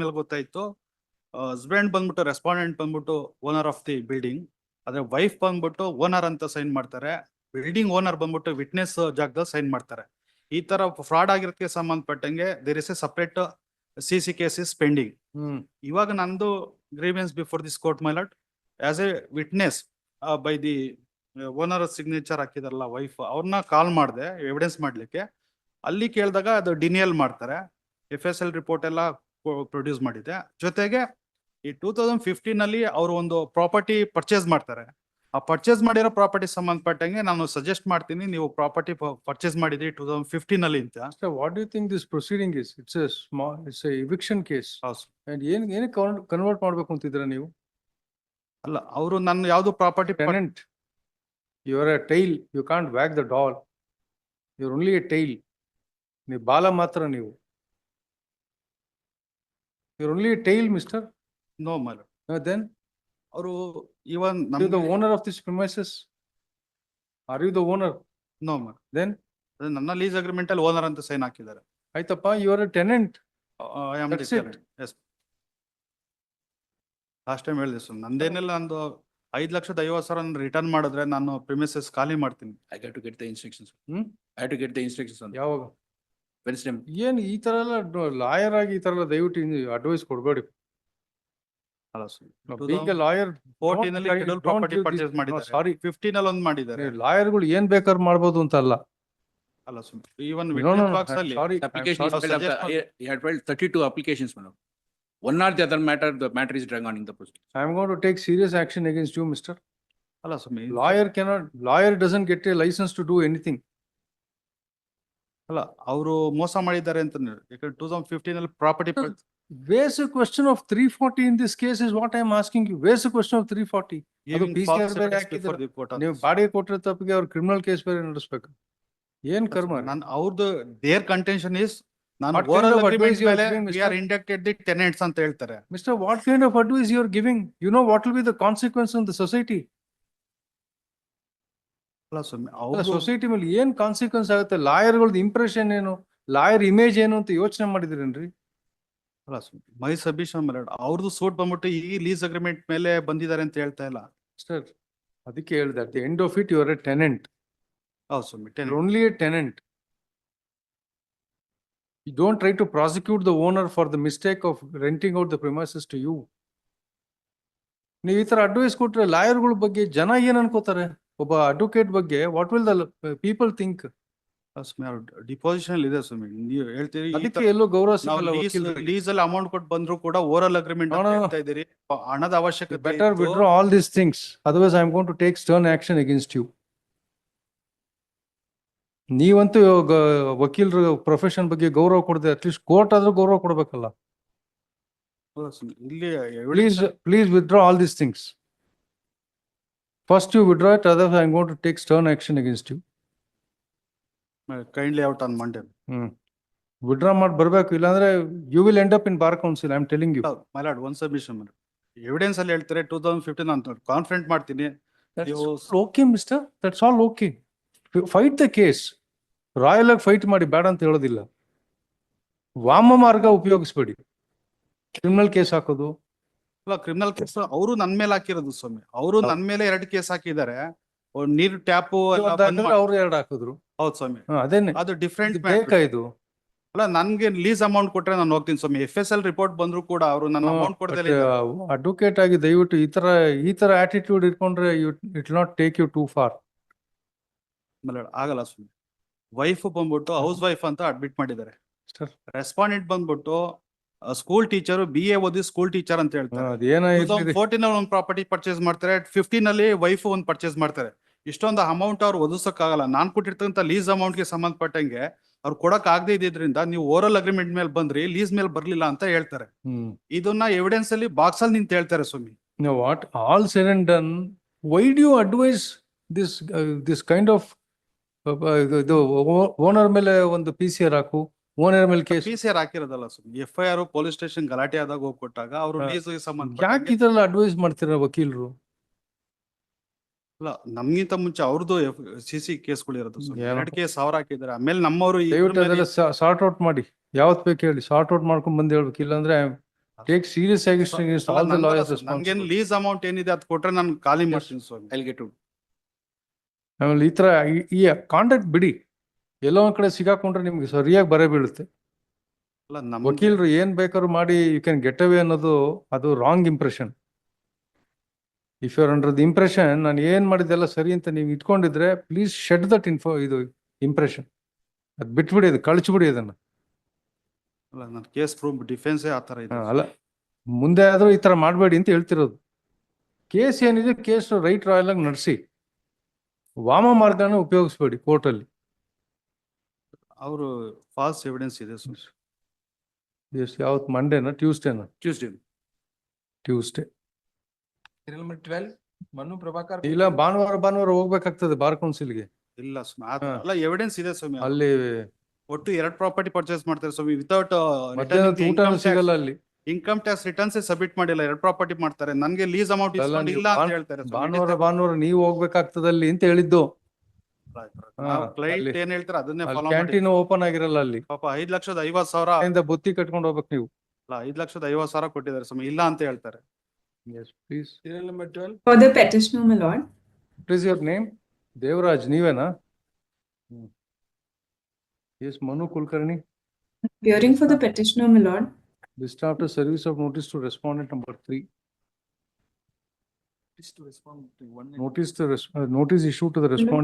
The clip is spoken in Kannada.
ಮೇಲೆ ಗೊತ್ತಾಯ್ತು. ಹಸ್ಬೆಂಡ್ ಬಂದ್ಬಿಟ್ಟು ರೆಸ್ಪಾಂಡೆಂಟ್ ಬಂದ್ಬಿಟ್ಟು ಓನರ್ ಆಫ್ ದಿ ಬಿಲ್ಡಿಂಗ್ ಆದ್ರೆ ವೈಫ್ ಬಂದ್ಬಿಟ್ಟು ಓನರ್ ಅಂತ ಸೈನ್ ಮಾಡ್ತಾರೆ. ಬಿಲ್ಡಿಂಗ್ ಓನರ್ ಬಂದ್ಬಿಟ್ಟು ವಿಟ್ನೆಸ್ ಜಾಗದಲ್ಲಿ ಸೈನ್ ಮಾಡ್ತಾರೆ. ಈ ತರ ಫ್ರಾಡ್ ಆಗಿರೋದಕ್ಕೆ ಸಂಬಂಧಪಟ್ಟಂಗೆ there is a separate C C case is pending ಇವಾಗ ನಂದು grievance before this court my lord as a witness by the owner signature ಹಾಕಿದಾರಲ್ಲ wife ಅವ್ರನ್ನ ಕಾಲ್ ಮಾಡಿದೆ ಎವಿಡೆನ್ಸ್ ಮಾಡ್ಲಿಕ್ಕೆ. ಅಲ್ಲಿ ಕೇಳಿದಾಗ ಅದು ಡಿನಿಯಲ್ ಮಾಡ್ತಾರೆ. ಎಫ್ ಎಸ್ ಎಲ್ ರಿಪೋರ್ಟ್ ಎಲ್ಲ ಪ್ರೊಡ್ಯೂಸ್ ಮಾಡಿದೆ ಜೊತೆಗೆ ಈ ಟೂ ತೌಸಂಡ್ ಫಿಫ್ಟೀನ್ ಅಲ್ಲಿ ಅವರು ಒಂದು ಪ್ರಾಪರ್ಟಿ ಪರ್ಚೇಸ್ ಮಾಡ್ತಾರೆ ಆ ಪರ್ಚೇಸ್ ಮಾಡಿರೋ ಪ್ರಾಪರ್ಟಿ ಸಂಬಂಧಪಟ್ಟಂಗೆ ನಾನು ಸಜೆಸ್ಟ್ ಮಾಡ್ತೀನಿ ನೀವು ಪ್ರಾಪರ್ಟಿ ಪರ್ಚೇಸ್ ಮಾಡಿದ್ರಿ ಟೂ ತೌಸಂಡ್ ಫಿಫ್ಟೀನ್ ಅಲ್ಲಿ ಅಂತ So what do you think this proceeding is? It's a small, it's a eviction case. And ಏನ್ ಏನಕ್ಕೆ ಕನ್ವರ್ಟ್ ಮಾಡ್ಬೇಕು ಅಂತಿದ್ರ ನೀವು? ಅಲ್ಲ ಅವರು ನನ್ನ ಯಾವುದು property payment you are a tail you can't wag the dog you are only a tail ನೀವು ಬಾಲ ಮಾತ್ರ ನೀವು. Your only tail mister no my then ಅವರು ಇವನ್ ನಮ್ the owner of this premises are you the owner no my then ಅದು ನನ್ನ ಲೀಸ್ ಅಗ್ರಿಮೆಂಟ್ ಅಲ್ಲಿ ಓನರ್ ಅಂತ ಸೈನ್ ಹಾಕಿದ್ದಾರೆ. ಆಯ್ತಪ್ಪ you are tenant I am last time ಹೇಳಿದೆ ಸರ್ ನಂದೇನೆಲ್ಲ ಒಂದು ಐದು ಲಕ್ಷದ ಐವತ್ತು ಸಾವಿರ ರಿಟರ್ನ್ ಮಾಡಿದ್ರೆ ನಾನು ಪ್ರಿಮಿಸಸ್ ಖಾಲಿ ಮಾಡ್ತೀನಿ. I get to get the instructions ಹ್ಞೂ I to get the instructions ಯಾವಾಗ? ವೆನ್ಸ್ಡೇ ಏನು ಈ ತರಲ್ಲ ಲಾಯರ್ ಆಗಿ ಈ ಥರ ಎಲ್ಲ ದಯವಿಟ್ಟು ಅಡ್ವೈಸ್ ಕೊಡಬೇಡಿ. ಲಾಯರ್ ಪರ್ಚೇಸ್ ಒಂದ್ ಮಾಡಿದ್ದಾರೆ. ಲಾಯರ್ಗಳು ಏನ್ ಬೇಕಾದ್ರೆ ಮಾಡಬಹುದು ಅಂತ ಅಲ್ಲ అలా ಸುಮ್ಮನೆ even we matter the matter is dragging the process I am going to take serious action against you mister ಅಲ್ಲ ಸುಮ್ಮನೆ lawyer cannot lawyer doesn't get a license to do anything ಅಲ್ಲ ಅವರು ಮೋಸ ಮಾಡಿದ್ದಾರೆ ಅಂತ ಯಾಕಂದ್ರೆ ಟೂ ತೌಸಂಡ್ ಫಿಫ್ಟೀನ್ ಅಲ್ಲಿ property basic question of three forty in this case is what I am asking you. Basic? ಅದು PCR ಬೇರೆ ಹಾಕಿದ್ದಾರೆ. ನೀವು ಬಾಡಿಗೆ ಕೊಟ್ಟಿರೋ ತಪ್ಪಿಗೆ ಅವ್ರು ಕ್ರಿಮಿನಲ್ ಕೇಸ್ ಬೇರೆ ನಡೆಸ್ಬೇಕು. ಏನ್ ಕರ್ಮ? ನಾನು ಅವ್ರದ್ದು ದೇರ್ ಕಂಟೆನ್ಷನ್ ಇಸ್ ನಾನು oral we are inducted the tenants ಅಂತ ಹೇಳ್ತಾರೆ mister what kind of advice you are giving? You know what will be the consequence in the society? ಅಲ್ಲ ಸ್ವಾಮಿ ಸೊಸೈಟಿ ಮೇಲೆ ಏನ್ ಕಾನ್ಸಿಕ್ವೆನ್ಸ್ ಆಗುತ್ತೆ? ಲಾಯರ್ಗಳದ್ದು ಇಂಪ್ರೆಷನ್ ಏನು? ಲಾಯರ್ ಇಮೇಜ್ ಏನು ಅಂತ ಯೋಚನೆ ಮಾಡಿದಿರೇನ್ರಿ? ಅಲ್ಲ ಸ್ವಾಮಿ ಮೈ ಸಬೀಶನ್ ಮೇಲೆ ಅವ್ರದ್ದು ಸೂಟ್ ಬಂದ್ಬಿಟ್ಟು ಈ ಲೀಸ್ ಅಗ್ರಿಮೆಂಟ್ ಮೇಲೆ ಬಂದಿದ್ದಾರೆ ಅಂತ ಹೇಳ್ತಾ ಇಲ್ಲ. ಸರ್ ಅದಕ್ಕೆ ಹೇಳಿದೆ at the end of it your a tenant ಹೌದು ಸ್ವಾಮಿ only a tenant you don't try to prosecute the owner for the mistake of renting out the premises to you ನೀವು ಈ ತರ ಅಡ್ವೈಸ್ ಕೊಟ್ರೆ ಲಾಯರ್ಗಳ ಬಗ್ಗೆ ಜನ ಏನ್ ಅನ್ಕೋತಾರೆ? ಒಬ್ಬ ಅಡ್ವೊಕೇಟ್ ಬಗ್ಗೆ what will the people think ಸ್ವಾಮಿ ಅವ್ರ ಡಿಪೋಸಿಷನ್ ಇದೆ ಸ್ವಾಮಿ ನೀವು ಹೇಳ್ತೀರಿ ಈ ಅದಕ್ಕೆ ತರ ಎಲ್ಲೋ ಗೌರವ ನಾವು ಸಿಗಲ್ಲ ಲೀಸ್ ಅಲ್ಲಿ ಅಮೌಂಟ್ ಕೊಟ್ಟು ಬಂದ್ರು ಕೂಡ ಓರಲ್ ಅಗ್ರಿಮೆಂಟ್ No, ಅಂತ no, no. ಇದ್ದೀರಿ ಹಣದ ಅವಶ್ಯಕತೆ ಬೆಟರ್ ಇತ್ತು. all these things. Otherwise, I am going to take stern action against you. ನೀವಂತೂ ಗ- ವಕೀಲರ ಪ್ರೊಫೆಷನ್ ಬಗ್ಗೆ ಗೌರವ ಕೊಡದೆ ಅಟ್ಲೀಸ್ಟ್ ಕೋರ್ಟ್ ಆದ್ರೂ ಗೌರವ ಕೊಡ್ಬೇಕಲ್ಲ. ಪ್ಲೀಸ್ ಸ್ವಾಮಿ. ಇಲ್ಲಿ Please, please withdraw all these things. First you withdraw it, otherwise I am going to take stern action against you. Kindly out on Monday hmm. Withdraw ಮಾಡಿ ಬರ್ಬೇಕು ಇಲ್ಲಾಂದ್ರೆ you will end up in bar council, I am telling you. My lord lord, submission evidence ಅಲ್ಲಿ ಹೇಳ್ತಾರೆ ಟೂ ತೌಸಂಡ್ ಫಿಫ್ಟೀನ್ ಅಂತ ಕಾನ್ಫಿಡೆಂಟ್ ಮಾಡ್ತೀನಿ ನೀವು mister. That's all okay. F- Fight the case. Royal ಆಗಿ ಫೈಟ್ ಮಾಡಿ ಬೇಡ ಅಂತ ಹೇಳೋದಿಲ್ಲ. ವಾಮ ಮಾರ್ಗ ಉಪಯೋಗಿಸ್ಬೇಡಿ. ಕ್ರಿಮಿನಲ್ ಕೇಸ್ ಹಾಕೋದು. ಅಲ್ಲ ಕ್ರಿಮಿನಲ್ ಕೇಸ್ ಅವರು ನನ್ ಮೇಲೆ ಹಾಕಿರೋದು ಸ್ವಾಮಿ ಅವರು. ನನ್ ಮೇಲೆ ಎರಡು ಕೇಸ್ ಹಾಕಿದ್ದಾರೆ ನೀರು ಟ್ಯಾಪ್ ಅವ್ರು ಎರಡು ಹಾಕಿದ್ರು. ಹೌದು ಸ್ವಾಮಿ ಅದೇನೆ. ಅದು ಡಿಫ್ರೆಂಟ್ ಇದು? ಅಲ್ಲ ನನ್ಗೆ ಲೀಸ್ ಅಮೌಂಟ್ ಕೊಟ್ರೆ ನಾನು ಹೋಗ್ತೀನಿ ಸ್ವಾಮಿ ಎಫ್ ಎಸ್ ಎಲ್ ರಿಪೋರ್ಟ್ ಬಂದ್ರು ಕೂಡ ಅವರು ನನ್ನ ಅಮೌಂಟ್ ಕೊಡದೇ ಅಡ್ವೊಕೇಟ್ ಆಗಿ ದಯವಿಟ್ಟು ಈ ತರ ಈ ತರ ಆಟಿಟ್ಯೂಡ್ ಇಟ್ಕೊಂಡ್ರೆ it not take you too far. ಆಗಲ್ಲ ಸ್ವಾಮಿ ವೈಫ್ ಬಂದ್ಬಿಟ್ಟು ಹೌಸ್ ವೈಫ್ ಅಂತ ಅಡ್ಮಿಟ್ ಮಾಡಿದ್ದಾರೆ. ರೆಸ್ಪಾಂಡೆಂಟ್ ಬಂದ್ಬಿಟ್ಟು ಸ್ಕೂಲ್ ಟೀಚರ್ ಬಿ ಎ ಓದಿ ಸ್ಕೂಲ್ ಟೀಚರ್ ಅಂತ ಹೇಳ್ತಾರೆ. ಅದೇನಾಯ್ತು ಫೋರ್ಟೀನ್ ಒಂದು ಪ್ರಾಪರ್ಟಿ ಪರ್ಚೇಸ್ ಮಾಡ್ತಾರೆ ಫಿಫ್ಟೀನ್ ಅಲ್ಲಿ ವೈಫ್ ಒಂದು ಪರ್ಚೇಸ್ ಮಾಡ್ತಾರೆ. ಇಷ್ಟೊಂದು ಅಮೌಂಟ್ ಅವ್ರು ಒದಗಿಸಕ್ಕಾಗಲ್ಲ. ನಾನ್ ಕೊಟ್ಟಿರ್ತಕ್ಕಂಥ ಲೀಸ್ ಅಮೌಂಟ್ಗೆ ಸಂಬಂಧಪಟ್ಟಂಗೆ ಅವ್ರು ಕೊಡಕ್ ಆಗದೆ ಇದ್ದಿದ್ರಿಂದ ನೀವು ಓರಲ್ ಅಗ್ರಿಮೆಂಟ್ ಮೇಲೆ ಬಂದ್ರಿ ಲೀಸ್ ಮೇಲೆ ಬರ್ಲಿಲ್ಲ ಅಂತ ಹೇಳ್ತಾರೆ. ಇದನ್ನ ಎವಿಡೆನ್ಸ್ ಅಲ್ಲಿ ಬಾಕ್ಸ್ ಅಲ್ಲಿ ನಿಂತ ಹೇಳ್ತಾರೆ ಸ್ವಾಮಿ. What all all and done why why do you this this, of ಇದು ಓನರ್ ಮೇಲೆ ಒಂದು ಪಿ ಸಿ ಆರ್ ಹಾಕು, ಓನರ್ ಮೇಲೆ ಕೇಸ್. ಪಿ ಸಿ ಆರ್ ಹಾಕಿರೋದಲ್ಲ ಸ್ವಾಮಿ F I R police station ಗಲಾಟೆ ಆದಾಗ ಹೋಗಿ ಕೊಟ್ಟಾಗ ಅವರು ಹಾ. ಲೀಸ್ ಯಾಕೆ ಸಂಬಂಧ ಇದೆಲ್ಲ ಅಡ್ವೈಸ್ ಮಾಡ್ತೀರಾ ವಕೀಲರು? ಇಲ್ಲ ನಮ್ಗಿಂತ ಮುಂಚೆ ಅವ್ರದ್ದು ಸಿ ಸಿ ಕೇಸ್ಗಳಿರೋದು. ಏನೋ. ಎರಡ್ ಕೇಸ್ ಅವ್ರು ಹಾಕಿದ್ದಾರೆ ಆಮೇಲೆ ನಮ್ಮವರು ದಯವಿಟ್ಟು ಅದೆಲ್ಲ ಸಾರ್ಟ್ ಔಟ್ ಮಾಡಿ. ಯಾವತ್ ಬೇಕು ಹೇಳಿ, ಸಾರ್ಟ್ ಔಟ್ ಮಾಡ್ಕೊಂಡ್ ಬಂದು ಹೇಳ್ಬೇಕು, ಇಲ್ಲಾಂದ್ರೆ ಟೇಕ್ ಸೀರಿಯಸ್ ಆಗಿ lawyers ನನ್ಗೇನ್ responsible. ಲೀಸ್ ಅಮೌಂಟ್ ಏನಿದೆ ಅದು ಕೊಟ್ರೆ ನಾನು ಖಾಲಿ ಮಾಡ್ತೀನಿ ಸ್ವಾಮಿ I'll ಗೆಟ್. ಆಮೇಲೆ ಈ ತರ ಈ- ಈ ಬಿಡಿ ಎಲ್ಲೋ ಒಂದ್ ಕಡೆ ಸಿಗಾಕೊಂಡ್ರೆ ನಿಮ್ಗೆ ಸರಿಯಾಗಿ ಬರೆ ಬೀಳುತ್ತೆ. ಅಲ್ಲ ನಮ್ಮ ವಕೀಲರು ಏನ್ ಬೇಕಾದ್ರೂ ಮಾಡಿ ಯು ಕ್ಯಾನ್ ಗೆಟ್ ಅವೇ ಅನ್ನೋದು ಅದು wrong impression if your under the impression ನಾನು ಏನ್ ಮಾಡಿದ್ದೆಲ್ಲ ಸರಿ ಅಂತ ನೀವು ಇಟ್ಕೊಂಡಿದ್ರೆ ಪ್ಲೀಸ್ ಶೆಡ್ ದಟ್ ಇನ್ಫೋ ಇದು ಇಂಪ್ರೆಷನ್ ಅದ್ ಬಿಟ್ಬಿಡಿ ಅದು ಕಳಿಸ್ಬಿಡಿ ಅದನ್ನ. ಅಲ್ಲ ನನ್ನ ಕೇಸ್ ಪ್ರೂಫ್ ಡಿಫೆನ್ಸೇ ಆ ಥರ ಇದೆ. ಅಲ್ಲ ಮುಂದೆ ಆದ್ರೂ ಈ ತರ ಮಾಡಬೇಡಿ ಅಂತ ಹೇಳ್ತಿರೋದು. ಕೇಸ್ ಏನಿದೆ ಕೇಸ್ ರೈಟ್ ರಾಯಲ್ ಆಗಿ ನಡೆಸಿ. ವಾಮ ಮಾರ್ಗನ ಉಪಯೋಗಿಸ್ಬೇಡಿ ಕೋರ್ಟಲ್ಲಿ. ಅವರು ಫಾಲ್ಸ್ ಎವಿಡೆನ್ಸ್ ಇದೆ ಸ್ವಾಮಿ ಎಷ್ಟು ಯಾವತ್ತು ಮಂಡೇನಾ ಟ್ಯೂಸ್ಡೇನಾ ಟ್ಯೂಸ್ಡೇ ಟ್ಯೂಸ್ಡೇ Manu Prabhakar. ಇಲ್ಲ ಭಾನುವಾರ ಭಾನುವಾರ ಹೋಗ್ಬೇಕಾಗ್ತದೆ ಬಾರ್ ಕೌನ್ಸಿಲ್ಗೆ ಇಲ್ಲ ಸ್ವಾಮಿ ಆ ಹಾ. ಅಲ್ಲ ಎವಿಡೆನ್ಸ್ ಇದೆ ಸ್ವಾಮಿ ಅಲ್ಲಿ ಒಟ್ಟು ಎರಡು ಪ್ರಾಪರ್ಟಿ ಪರ್ಚೇಸ್ ಮಾಡ್ತಾರೆ ಸ್ವಾಮಿ ವಿತೌಟ್ ಮಧ್ಯಾಹ್ನದ ಊಟನೂ ಸಿಗಲ್ಲ ಅಲ್ಲಿ. ಇನ್ಕಮ್ ಟ್ಯಾಕ್ಸ್ ರಿಟರ್ನ್ಸ್ ಸಬ್ಮಿಟ್ ಮಾಡಿಲ್ಲ ಎರಡು ಪ್ರಾಪರ್ಟಿ ಮಾಡ್ತಾರೆ. ನನ್ಗೆ ಲೀಸ್ ಅಮೌಂಟ್ ಅಲ್ಲ, ನೀವು ಇಲ್ಲ ಅಂತ ಭಾನ್- ಹೇಳ್ತಾರೆ ಭಾನುವಾರ ಭಾನುವಾರ ನೀವು ಹೋಗ್ಬೇಕಾಗ್ತದಲ್ಲಿ ಅಂತ ಹೇಳಿದ್ದು. ಅದನ್ನೇ ಫಾಲೋ ಕ್ಯಾಂಟೀನ್ ಓಪನ್ ಆಗಿರಲ್ಲ ಅಲ್ಲಿ. ಪಾಪ ಐದ್ ಲಕ್ಷದ ಐವತ್ ಸಾವಿರ ಇಂದ ಬುತ್ತಿ ಕಟ್ಕೊಂಡು ಹೋಗ್ಬೇಕು ನೀವು. ಅಲ್ಲ ಐದ್ ಲಕ್ಷದ ಐವತ್ ಸಾವಿರ ಕೊಟ್ಟಿದ್ದಾರೆ ಸಮ ಇಲ್ಲ ಅಂತ ಹೇಳ್ತಾರೆ. Yes serial for your name Devaraj ನೀವೇನಾ? Yes Manu Kulkarni. Appearing for the petition my lord list after service of notice to respondent number 3 notice to respond to notice to notice issue to the respondent